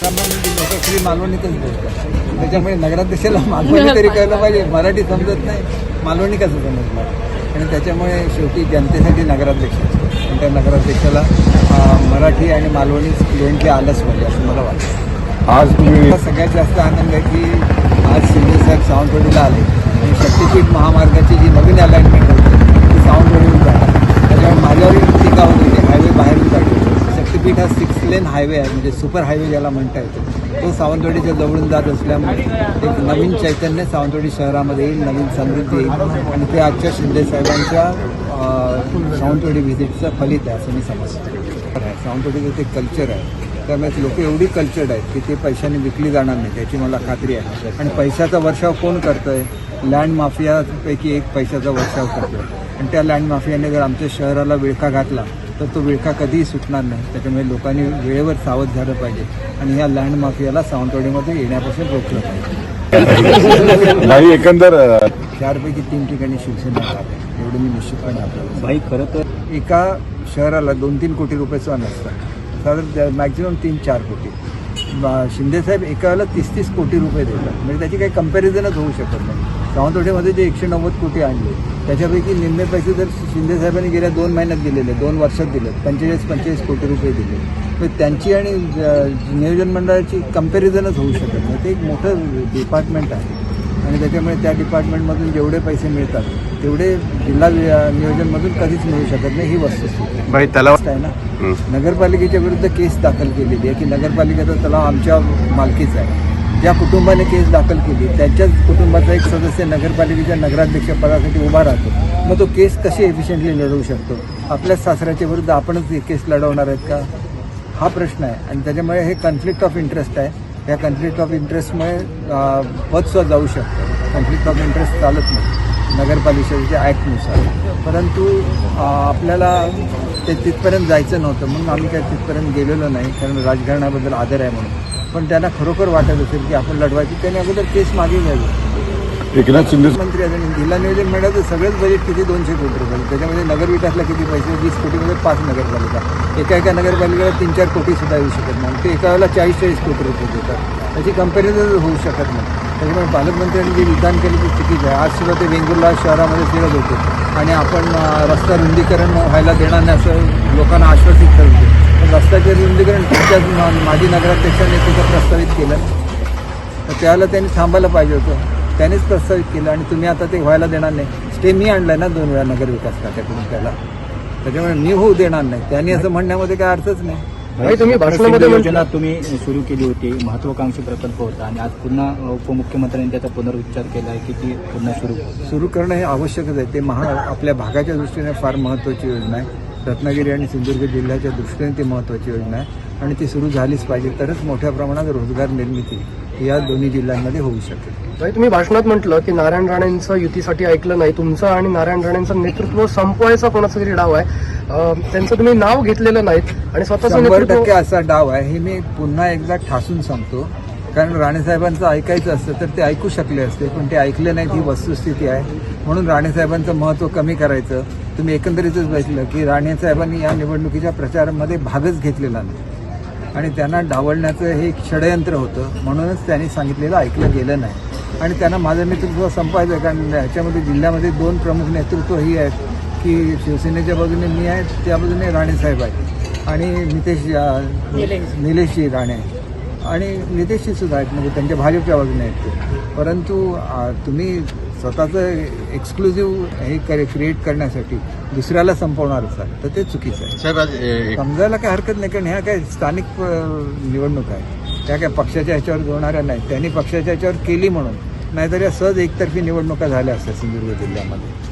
सगळी मालवणीतच बोलतात. त्याच्यामुळे नगराध्यक्षाला मालवणी तरी कळलं पाहिजे. मराठी समजत नाही. मालवणी कसं समजणार आणि त्याच्यामुळे शेवटी जनतेसाठी नगराध्यक्ष. असतो. आणि त्या नगराध्यक्षाला मराठी आणि मालवणी फ्लुएंटली आलंच पाहिजे असं मला वाटतं. आज तुम्ही मला सगळ्यात जास्त आनंद आहे की आज शिंदे साहेब सावंतवाडीला आले. आणि शक्तीपीठ महामार्गाची जी नवीन अलाइनमेंट होती ती सावंतवाडीहून जाणार त्याच्यामुळे माझ्यावरील टीका होत होती. हायवे बाहेरून काढली. शक्तीपीठ हा लेन हायवे आहे म्हणजे सुपर हायवे ज्याला म्हणता येतो. तो सावंतवाडीच्या जवळून जात असल्यामुळे एक नवीन चैतन्य सावंतवाडी शहरामध्ये येईल नवीन समृद्धी येईल. आणि ते आजच्या शिंदेसाहेबांच्या सावंतवाडी व्हिजिटचं फलित आहे असं मी समजतो. आहे. सावंतवाडीचं ते कल्चर आहे त्यामुळे लोक एवढी कल्चर्ड आहेत की ते पैशाने विकली जाणार नाही त्याची मला खात्री आहे. आणि पैशाचा वर्षाव कोण करतंय? लँड माफियापैकी एक पैशाचा वर्षाव करतोय. आणि त्या लँड माफियाने जर आमच्या शहराला विळखा घातला तर तो विळखा कधीही सुटणार नाही. त्याच्यामुळे लोकांनी वेळेवर सावध झालं पाहिजे आणि ह्या लँड माफियाला सावंतवाडीमध्ये येण्यापासून रोखलं पाहिजे. नाही एकंदर चारपैकी तीन ठिकाणी शिवसेना एवढं मी निश्चितपणे आपल्याला भाई खरं तर एका शहराला दोन तीन कोटी रुपयाचं अन्न असतं साधारण मॅक्झिमम तीन चार कोटी. बा- शिंदेसाहेब एकाला तीस तीस कोटी रुपये देतात. म्हणजे त्याची काही कंपॅरिझनच होऊ शकत नाही. सावंतवाडीमध्ये जे एकशे नव्वद कोटी आणले त्याच्यापैकी निम्मे पैसे जर शिंदेसाहेबांनी गेल्या दोन महिन्यात दिलेले दोन वर्षात दिले पंचेचाळीस पंचेचाळीस कोटी रुपये दिले. तर त्यांची आणि नियोजन मंडळाची कंपॅरिझनच होऊ शकत नाही. ते एक मोठं डिपार्टमेंट आहे. आणि त्याच्यामुळे त्या डिपार्टमेंटमधून जेवढे पैसे मिळतात तेवढे जिल्हा नियोजनमधून कधीच मिळू शकत नाही. ही वस्तुस्थिती त्याला आहे ना? नगरपालिकेच्या विरुद्ध केस दाखल केलेली आहे की नगरपालिकेचा तलाव आमच्या मालकीचा आहे. ज्या कुटुंबाने केस दाखल केली त्यांच्याच कुटुंबाचा एक सदस्य नगरपालिकेच्या नगराध्यक्ष पदासाठी उभा राहतो. मग तो केस कशी एफिशियंटली लढवू शकतो? आपल्याच सासऱ्याच्या विरुद्ध आपणच केस लढवणार आहेत का? हा प्रश्न आहे. आणि त्याच्यामुळे हे कन्फ्लिक्ट ऑफ इंटरेस्ट आहे. या कन्फ्लिक्ट ऑफ इंटरेस्टमुळे पदसुद्धा जाऊ शकतं. कन्फ्लिक्ट ऑफ इंटरेस्ट चालत नाही. नगरपालिकेच्या ॲक्टनुसार परंतु आपल्याला ते तिथपर्यंत जायचं नव्हतं. म्हणून आम्ही काय तिथपर्यंत गेलेलो नाही. कारण राजकारणाबद्दल आदर आहे म्हणून. पण त्यांना खरोखर वाटत असेल की आपण लढवायची. त्यांनी अगोदर केस मागे घ्यावी. एकनाथ शिंदे मंत्री आहेत आणि जिल्हा नियोजन मिळालं सगळंच बजेट किती? दोनशे कोटी रुपये. त्याच्यामध्ये नगरविकासला किती पैसे? वीस कोटीमध्ये पाच नगरपालिका. एका एका नगरपालिकेला तीन चार कोटी सुद्धा येऊ शकत नाही. ते एका वेळेला चाळीस चाळीस कोटी रुपये देतात. त्याची कंपॅरिझन होऊ शकत नाही. त्याच्यामुळे पालकमंत्र्यांनी जे विधान केलं ते चुकीचं आहे. आज सुद्धा ते वेंगुर्ला शहरामध्ये फिरत होते. आणि आपण रस्ता रुंदीकरण व्हायला देणार नाही असं लोकांना आश्वासित करत रस्त्याचे रुंदीकरण तुमच्याच मा- माजी नगराध्यक्षांनी तिथं प्रस्तावित केलं. तर त्यावेळेला त्यांनी थांबायला पाहिजे होतं. त्यांनीच प्रस्तावित केलं आणि तुम्ही आता ते व्हायला देणार नाही. स्टे मी आणलाय ना दोन वेळा नगरविकास खात्याकडून त्याला. त्याच्यामुळे मी होऊ देणार नाही. त्यांनी असं म्हणण्यामध्ये काय अर्थच नाही. भाई तुम्ही भाषणामध्ये योजना तुम्ही सुरू केली होती. महत्वाकांक्षी प्रकल्प होता आणि आज पुन्हा उपमुख्यमंत्र्यांनी त्याचा पुनरुच्चार केला आहे की ती पुन्हा सुरू? सुरू करणं हे आवश्यकच आहे. ते महा आपल्या भागाच्या दृष्टीने फार महत्त्वाची योजना आहे. रत्नागिरी आणि सिंधुदुर्ग जिल्ह्याच्या दृष्टीने ती महत्त्वाची योजना आहे. आणि ती सुरू झालीच पाहिजे तरच मोठ्या प्रमाणात रोजगार निर्मिती या दोन्ही जिल्ह्यांमध्ये होऊ शकेल. तुम्ही भाषणात म्हटलं की नारायण राणेंचं युतीसाठी ऐकलं नाही तुमचं आणि नारायण राणेंचं नेतृत्व संपवायचा कोणाचा तरी डाव आहे. त्यांचं तुम्ही नाव घेतलेलं नाहीत आणि स्वतःचं शंभर टक्के नेतृत्व असा डाव आहे. हे मी पुन्हा एकदा ठासून सांगतो. कारण राणेसाहेबांचं ऐकायचं असतं तर ते ऐकू शकले असते पण ते ऐकले नाहीत ही वस्तुस्थिती आहे. म्हणून राणेसाहेबांचं महत्त्व कमी करायचं. तुम्ही एकंदरीतच बघितलं की राणेसाहेबांनी या निवडणुकीच्या प्रचारामध्ये भागच घेतलेला नाही. आणि त्यांना डावलण्याचं हे एक षडयंत्र होतं. म्हणूनच त्यांनी सांगितलेलं ऐकलं गेलं नाही. आणि त्यांना माझं नेतृत्व संपायचं आहे. कारण ह्याच्यामध्ये जिल्ह्यामध्ये दोन प्रमुख नेतृत्व ही आहेत की शिवसेनेच्या बाजूने मी आहे त्या बाजूने राणेसाहेब आहेत. आणि नितेश निलेशजी राणे आणि नितेशजी सुद्धा आहेत. म्हणजे त्यांच्या भाजपच्या बाजूने आहेत ते. परंतु तुम्ही स्वतःचं एक्सक्लुझिव्ह हे करे क्रिएट करण्यासाठी दुसऱ्याला संपवणार असाल तर ते चुकीचं आहे. साहेब आज ए- समजायला काय हरकत नाही कारण ह्या काय स्थानिक अं, निवडणूक आहे. त्या काय पक्षाच्या ह्याच्यावर होणाऱ्या नाही. त्यांनी पक्षाच्या ह्याच्यावर केली म्हणून. नाहीतर या सहज एकतर्फी निवडणुका झाल्या असत्या सिंधुदुर्ग जिल्ह्यामध्ये.